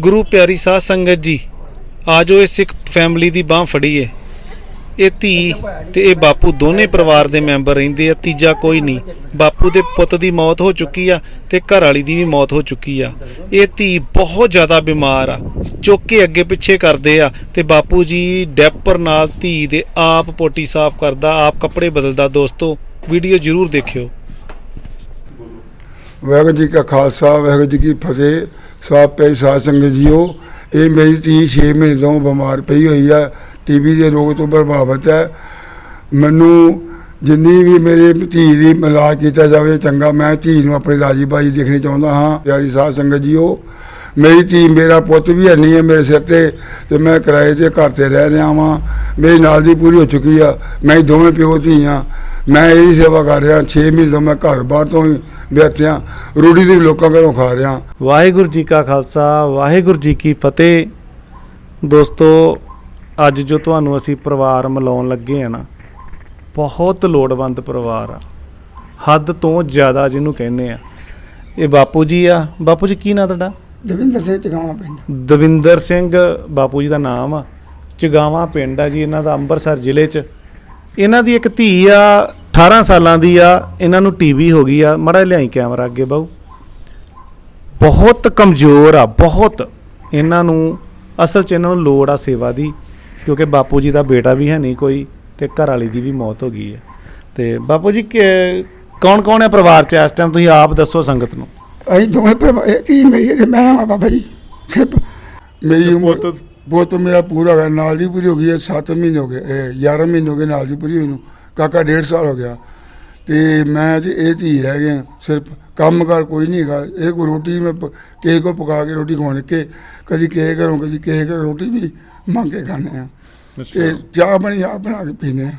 ਗੁਰੂ ਪਿਆਰੀ ਸਾਧ ਸੰਗਤ ਜੀ, ਆਜੋ ਇਹ ਸਿੱਖ ਫੈਮਿਲੀ ਦੀ ਬਾਹ ਫੜੀਏ। ਇਹ ਧੀ ਤੇ ਇਹ ਬਾਪੂ ਦੋਨੇ ਪਰਿਵਾਰ ਦੇ ਮੈਂਬਰ ਰਹਿੰਦੇ ਆ, ਤੀਜਾ ਕੋਈ ਨਹੀਂ। ਬਾਪੂ ਦੇ ਪੁੱਤ ਦੀ ਮੌਤ ਹੋ ਚੁੱਕੀ ਆ ਤੇ ਘਰ ਵਾਲੀ ਦੀ ਵੀ ਮੌਤ ਹੋ ਚੁੱਕੀ ਆ। ਇਹ ਧੀ ਬਹੁਤ ਜ਼ਿਆਦਾ ਬਿਮਾਰ ਆ, ਚੁੱਕ ਕੇ ਅੱਗੇ ਪਿੱਛੇ ਕਰਦੇ ਆ ਤੇ ਬਾਪੂ ਜੀ ਡੈਪਰ ਨਾਲ ਧੀ ਦੇ ਆਪ ਪੋਟੀ ਸਾਫ਼ ਕਰਦਾ, ਆਪ ਕੱਪੜੇ ਬਦਲਦਾ। ਦੋਸਤੋ, ਵੀਡੀਓ ਜ਼ਰੂਰ ਦੇਖਿਓ। ਵਾਹਿਗੁਰੂ ਜੀ ਕਾ ਖਾਲਸਾ, ਵਾਹਿਗੁਰੂ ਜੀ ਕੀ ਫਤਿਹ। ਸਾਧ ਪੈ ਸਾਧ ਸੰਗਤ ਜੀਓ। ਇਹ ਮੇਰੀ ਧੀ 6 ਮਹੀਨੇ ਤੋਂ ਬਿਮਾਰ ਪਈ ਹੋਈ ਹੈ ਟੀਬੀ ਦੇ ਰੋਗ ਤੋਂ ਪ੍ਰਭਾਵਿਤ ਹੈ। ਮੈਨੂੰ ਜਿੰਨੀ ਵੀ ਮੇਰੇ ਧੀ ਦੀ ਇਲਾਜ ਕੀਤਾ ਜਾਵੇ, ਚੰਗਾ ਮੈਂ ਧੀ ਨੂੰ ਆਪਣੇ ਰਾਜੀ ਬਾਜੀ ਦੇਖਣੀ ਚਾਹੁੰਦਾ ਹਾਂ। ਪਿਆਰੀ ਸਾਧ ਸੰਗਤ ਜੀਓ, ਮੇਰੀ ਧੀ ਮੇਰਾ ਪੁੱਤ ਵੀ ਹੈ ਨਹੀਂ ਹੈ ਮੇਰੇ ਸਿਰ ਤੇ ਤੇ ਮੈਂ ਕਿਰਾਏ ਤੇ ਘਰ ਤੇ ਰਹਿ ਰਿਹਾ ਵਾਂ। ਮੇਰੀ ਨਾਲ ਦੀ ਪੂਰੀ ਹੋ ਚੁੱਕੀ ਆ। ਮੈਂ ਦੋਵੇਂ ਪਿਓ ਧੀ ਆ। ਮੈਂ ਇਹਦੀ ਸੇਵਾ ਕਰ ਰਿਹਾ 6 ਮਹੀਨੇ ਤੋਂ ਮੈਂ ਘਰ ਬਾਹਰ ਤੋਂ ਹੀ ਵਿਅਤਿਆ ਰੂੜੀ ਦੇ ਲੋਕਾਂ ਘਰੋਂ ਖਾ ਰਿਹਾ। ਵਾਹਿਗੁਰੂ ਜੀ ਕਾ ਖਾਲਸਾ ਵਾਹਿਗੁਰੂ ਜੀ ਕੀ ਫਤਿਹ। ਦੋਸਤੋ ਅੱਜ ਜੋ ਤੁਹਾਨੂੰ ਅਸੀਂ ਪਰਿਵਾਰ ਮਿਲਾਉਣ ਲੱਗੇ ਆ ਨਾ ਬਹੁਤ ਲੋੜਵੰਦ ਪਰਿਵਾਰ ਆ। ਹੱਦ ਤੋਂ ਜ਼ਿਆਦਾ ਜਿਹਨੂੰ ਕਹਿੰਦੇ ਆ। ਇਹ ਬਾਪੂ ਜੀ ਆ। ਬਾਪੂ ਜੀ ਕੀ ਨਾਂ ਤੁਹਾਡਾ? ਦਵਿੰਦਰ ਸਿੰਘ ਚਗਾਵਾ ਪਿੰਡ। ਦਵਿੰਦਰ ਸਿੰਘ ਬਾਪੂ ਜੀ ਦਾ ਨਾਮ ਆ। ਚਗਾਵਾ ਪਿੰਡ ਆ ਜੀ ਇਹਨਾਂ ਦਾ ਅੰਮ੍ਰਿਤਸਰ ਜ਼ਿਲ੍ਹੇ 'ਚ। ਇਹਨਾਂ ਦੀ ਇੱਕ ਧੀ ਆ 18 ਸਾਲਾਂ ਦੀ ਆ ਇਹਨਾਂ ਨੂੰ ਟੀਵੀ ਹੋ ਗਈ ਆ। ਮੜਾ ਲਿਆਈ ਕੈਮਰਾ ਅੱਗੇ ਬਾਊ। ਬਹੁਤ ਕਮਜ਼ੋਰ ਆ ਬਹੁਤ। ਇਹਨਾਂ ਨੂੰ ਅਸਲ 'ਚ ਇਹਨਾਂ ਨੂੰ ਲੋੜ ਆ ਸੇਵਾ ਦੀ ਕਿਉਂਕਿ ਬਾਪੂ ਜੀ ਦਾ ਬੇਟਾ ਵੀ ਹੈ ਨਹੀਂ ਕੋਈ ਤੇ ਘਰ ਵਾਲੀ ਦੀ ਵੀ ਮੌਤ ਹੋ ਗਈ ਹੈ ਤੇ ਬਾਪੂ ਜੀ ਕੌਣ ਕੌਣ ਹੈ ਪਰਿਵਾਰ 'ਚ ਇਸ ਟਾਈਮ ਤੁਸੀਂ ਆਪ ਦੱਸੋ ਸੰਗਤ ਨੂੰ। ਅਸੀਂ ਦੋਵੇਂ ਇਹ ਧੀ ਮੇਰੀ ਹੈ ਤੇ ਮੈਂ ਹਾਂ ਬਾਬਾ ਜੀ। ਸਿਰਫ ਮੇਰੀ ਉਮਰ ਬਹੁਤ ਮੇਰਾ ਪੂਰਾ ਹੋ ਗਿਆ ਨਾਲ ਦੀ ਪੂਰੀ ਹੋ ਗਈ ਹੈ 7 ਮਹੀਨੇ ਹੋ ਗਏ ਇਹ 11 ਮਹੀਨੇ ਹੋ ਗਏ ਨਾਲ ਦੀ ਪੂਰੀ ਹੋਈ ਨੂੰ। ਕਾਕਾ 1.5 ਸਾਲ ਹੋ ਗਿਆ। ਤੇ ਮੈਂ ਤੇ ਇਹ ਧੀ ਰਹਿ ਹਾਂ। ਸਿਰਫ ਕੰਮ ਕਰ ਕੋਈ ਨਹੀਂ ਹੈਗਾ। ਇਹ ਕੋਈ ਰੋਟੀ ਮੈਂ ਕਿਸੇ ਕੋ ਪਕਾ ਕੇ ਰੋਟੀ ਖਵਾਉਣ ਕੇ ਕਦੀ ਕਿਸੇ ਘਰੋਂ ਕਦੀ ਕਿਸੇ ਘਰੋਂ ਰੋਟੀ ਵੀ ਮੰਗ ਕੇ ਖਾਂਦੇ ਆ। ਤੇ ਚਾਹ ਬਣੀ ਆਪ ਬਣਾ ਕੇ ਪੀਂਦੇ ਆ।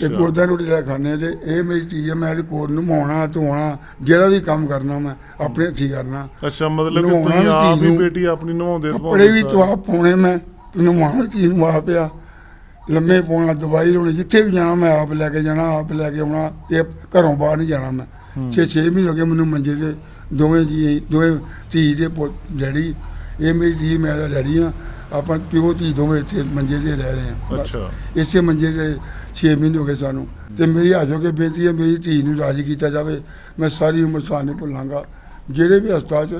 ਤੇ ਗੋਦਾ ਰੋਟੀ ਲੈ ਕੇ ਖਾਂਦੇ ਆ ਤੇ ਇਹ ਮੇਰੀ ਚੀਜ਼ ਹੈ ਮੈਂ ਇਹਦੇ ਕੋਲ ਨਮਾਉਣਾ ਧੋਣਾ ਜਿਹੜਾ ਵੀ ਕੰਮ ਕਰਨਾ ਮੈਂ ਆਪਣੇ ਹੱਥੀਂ ਕਰਨਾ। ਅੱਛਾ ਮਤਲਬ ਕਿ ਤੁਸੀਂ ਆਪ ਹੀ ਬੇਟੀ ਆਪਣੀ ਨਹਾਉਂਦੇ ਕੱਪੜੇ ਵੀ ਤਵਾ ਪਾਉਣੇ ਮੈਂ ਨਮਾਉਣਾ ਚੀਜ਼ ਨੂੰ ਆ। ਪਿਆ ਲੰਮੇ ਪਾਉਣਾ ਦਵਾਈ ਲਾਉਣੀ ਜਿੱਥੇ ਵੀ ਜਾਣਾ ਮੈਂ ਆਪ ਲੈ ਕੇ ਜਾਣਾ ਆਪ ਲੈ ਕੇ ਆਉਣਾ ਤੇ ਘਰੋਂ ਬਾਹਰ ਨਹੀਂ ਜਾਣਾ ਮੈਂ। 6-6 ਮਹੀਨੇ ਹੋ ਗਏ ਮੈਨੂੰ ਮੰਜੇ ਤੇ ਦੋਵੇਂ ਜੀ ਦੋਵੇਂ ਧੀ ਪੁੱਤ- ਡੈਡੀ। ਇਹ ਮੇਰੀ ਧੀ ਮੈਂ ਦਾ ਡੈਡੀ ਆ ਆਪਾਂ ਪਿਓ ਧੀ ਦੋਵੇਂ ਇੱਥੇ ਮੰਜੇ ਤੇ ਰਹਿ ਰਹੇ ਆ ਅੱਛਾ। ਇਸੇ ਮੰਜੇ ਤੇ 6 ਮਹੀਨੇ ਹੋ ਗਏ ਸਾਨੂੰ। ਤੇ ਮੇਰੀ ਹੱਥੋਂ ਕੇ ਬੇਨਤੀ ਹੈ ਮੇਰੀ ਧੀ ਨੂੰ ਰਾਜੀ ਕੀਤਾ ਜਾਵੇ। ਮੈਂ ਸਾਰੀ ਉਮਰ ਸਾਹ ਨਹੀਂ ਭੁੱਲਾਂਗਾ। ਜਿਹੜੇ ਵੀ ਹਸਪਤਾਲ 'ਚ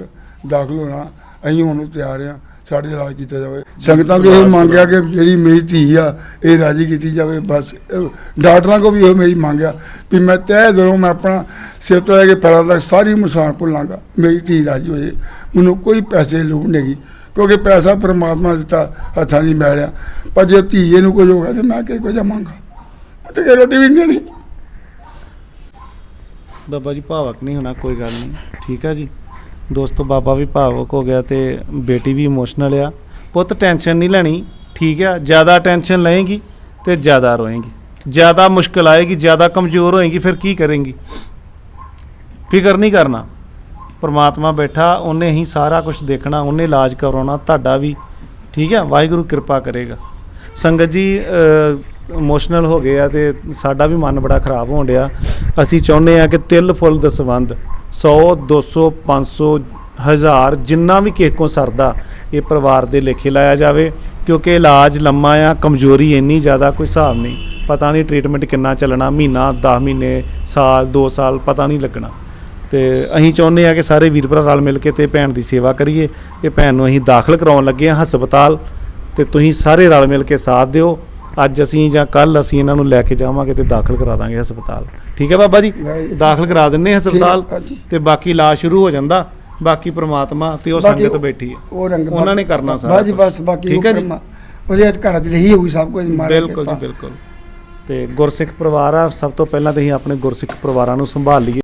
ਦਾਖਲ ਹੋਣਾ ਅਸੀਂ ਹੁਣ ਤਿਆਰ ਆ ਸਾਡੇ ਇਲਾਜ ਕੀਤਾ ਜਾਵੇ। ਸੰਗਤਾਂ ਕੋਲ ਇਹ ਮੰਗਿਆ ਕਿ ਜਿਹੜੀ ਮੇਰੀ ਧੀ ਆ, ਇਹ ਰਾਜੀ ਕੀਤੀ ਜਾਵੇ। ਬਸ ਡਾਕਟਰਾਂ ਕੋ ਵੀ ਇਹ ਮੇਰੀ ਮੰਗਿਆ ਵੀ ਮੈਂ ਤਹਿ ਦਿਲੋਂ ਮੈਂ ਆਪਣਾ ਸਿਰ ਤੋਂ ਲੈ ਕੇ ਪੈਰਾਂ ਤੱਕ ਸਾਰੀ ਉਮਰ ਭੁੱਲਾਂਗਾ। ਮੇਰੀ ਧੀ ਰਾਜੀ ਹੋ ਜੇ ਮੈਨੂੰ ਕੋਈ ਪੈਸੇ ਦੀ ਲੋੜ ਨਹੀਂ ਕਿਉਂਕਿ ਪੈਸਾ ਪਰਮਾਤਮਾ ਦਿੱਤਾ, ਹੱਥਾਂ ਦੀ ਮੈਲ ਆ। ਪਰ ਜੇ ਧੀਏ ਨੂੰ ਕੁਝ ਹੋ ਗਿਆ ਤੇ ਮੈਂ ਕਿ ਕੁਝ ਮੰਗਾ? ਤੇ ਰੋਟੀ ਵੀ ਨਹੀਂ ਬਾਬਾ ਜੀ, ਭਾਵਕ ਨਹੀਂ ਹੋਣਾ, ਕੋਈ ਗੱਲ ਨਹੀਂ। ਠੀਕ ਆ ਜੀ। ਦੋਸਤੋ ਬਾਬਾ ਵੀ ਭਾਵਕ ਹੋ ਗਿਆ ਤੇ ਬੇਟੀ ਵੀ ਇਮੋਸ਼ਨਲ ਆ। ਪੁੱਤ ਟੈਨਸ਼ਨ ਨਹੀਂ ਲੈਣੀ, ਠੀਕ ਆ, ਜ਼ਿਆਦਾ ਟੈਨਸ਼ਨ ਲਏਗੀ ਤੇ ਜ਼ਿਆਦਾ ਰੋਏਗੀ। ਜ਼ਿਆਦਾ ਮੁਸ਼ਕਲ ਆਏਗੀ, ਜ਼ਿਆਦਾ ਕਮਜ਼ੋਰ ਹੋਏਗੀ, ਫਿਰ ਕੀ ਕਰੇਂਗੀ? ਫਿਕਰ ਨਹੀਂ ਕਰਨਾ। ਪਰਮਾਤਮਾ ਬੈਠਾ, ਉਹਨੇ ਹੀ ਸਾਰਾ ਕੁਝ ਦੇਖਣਾ, ਉਹਨੇ ਇਲਾਜ ਕਰਾਉਣਾ, ਤੁਹਾਡਾ ਵੀ, ਠੀਕ ਹੈ ਵਾਹਿਗੁਰੂ ਕਿਰਪਾ ਕਰੇਗਾ। ਸੰਗਤ ਜੀ ਇਮੋਸ਼ਨਲ ਹੋ ਗਏ ਆ ਤੇ ਸਾਡਾ ਵੀ ਮਨ ਬੜਾ ਖਰਾਬ ਹੋਣ ਡਿਆ। ਅਸੀਂ ਚਾਹੁੰਦੇ ਆ ਕਿ ਤਿਲ, ਫੁੱਲ ਦਸਵੰਦ 100 200 500 ਹਜ਼ਾਰ ਜਿੰਨਾ ਵੀ ਕਿਸੇ ਕੋ ਸਰਦਾ, ਇਹ ਪਰਿਵਾਰ ਦੇ ਲੇਖੇ ਲਾਇਆ ਜਾਵੇ। ਕਿਉਂਕਿ ਇਲਾਜ ਲੰਮਾ ਆ, ਕਮਜ਼ੋਰੀ ਇੰਨੀ ਜ਼ਿਆਦਾ ਕੋਈ ਹਿਸਾਬ ਨਹੀਂ। ਪਤਾ ਨਹੀਂ ਟ੍ਰੀਟਮੈਂਟ ਕਿੰਨਾ ਚੱਲਣਾ, ਮਹੀਨਾ 10 ਮਹੀਨੇ, ਸਾਲ 2 ਸਾਲ, ਪਤਾ ਨਹੀਂ ਲੱਗਣਾ। ਤੇ ਅਸੀਂ ਚਾਹੁੰਦੇ ਆ ਕਿ ਸਾਰੇ ਵੀਰ ਭਰਾ ਰਲ ਮਿਲ ਕੇ ਤੇ ਭੈਣ ਦੀ ਸੇਵਾ ਕਰੀਏ। ਇਹ ਭੈਣ ਨੂੰ ਅਸੀਂ ਦਾਖਲ ਕਰਾਉਣ ਲੱਗੇ ਆ ਹਸਪਤਾਲ ਤੇ ਤੁਸੀਂ ਸਾਰੇ ਰਲ ਮਿਲ ਕੇ ਸਾਥ ਦਿਓ। ਅੱਜ ਅਸੀਂ ਜਾਂ ਕੱਲ ਅਸੀਂ ਇਹਨਾਂ ਨੂੰ ਲੈ ਕੇ ਜਾਵਾਂਗੇ ਤੇ ਦਾਖਲ ਕਰਾ ਦਾਂਗੇ ਹਸਪਤਾਲ ਠੀਕ ਹੈ ਬਾਬਾ ਜੀ। ਦਾਖਲ ਕਰਾ ਦਿੰਨੇ ਹਸਪਤਾਲ ਹੈ। ਤੇ ਬਾਕੀ ਇਲਾਜ ਸ਼ੁਰੂ ਹੋ ਜਾਂਦਾ ਬਾਕੀ ਪ੍ਰਮਾਤਮਾ ਤੇ ਉਹ ਸੰਗਤ ਬੈਠੀ ਹੈ ਉਹਨਾਂ ਨੇ ਕਰਨਾ ਸਾਰਾ ਬਸ ਬਸ। ਬਾਕੀ ਠੀਕ ਹੈ ਜੀ। ਉਹਦੇ ਘਰ ਚ ਰਹੀ ਹੋਊਗੀ ਸਭ ਕੁਝ ਮਹਾਰਾਜ ਬਿਲਕੁਲ ਜੀ। ਬਿਲਕੁਲ ਤੇ ਗੁਰਸਿੱਖ ਪਰਿਵਾਰ ਆ ਸਭ ਤੋਂ ਪਹਿਲਾਂ ਤੇ ਅਸੀਂ ਆਪਣੇ ਗੁਰਸਿੱਖ ਪਰਿਵਾਰਾਂ ਨੂੰ ਸੰਭਾਲ ਲਈਏ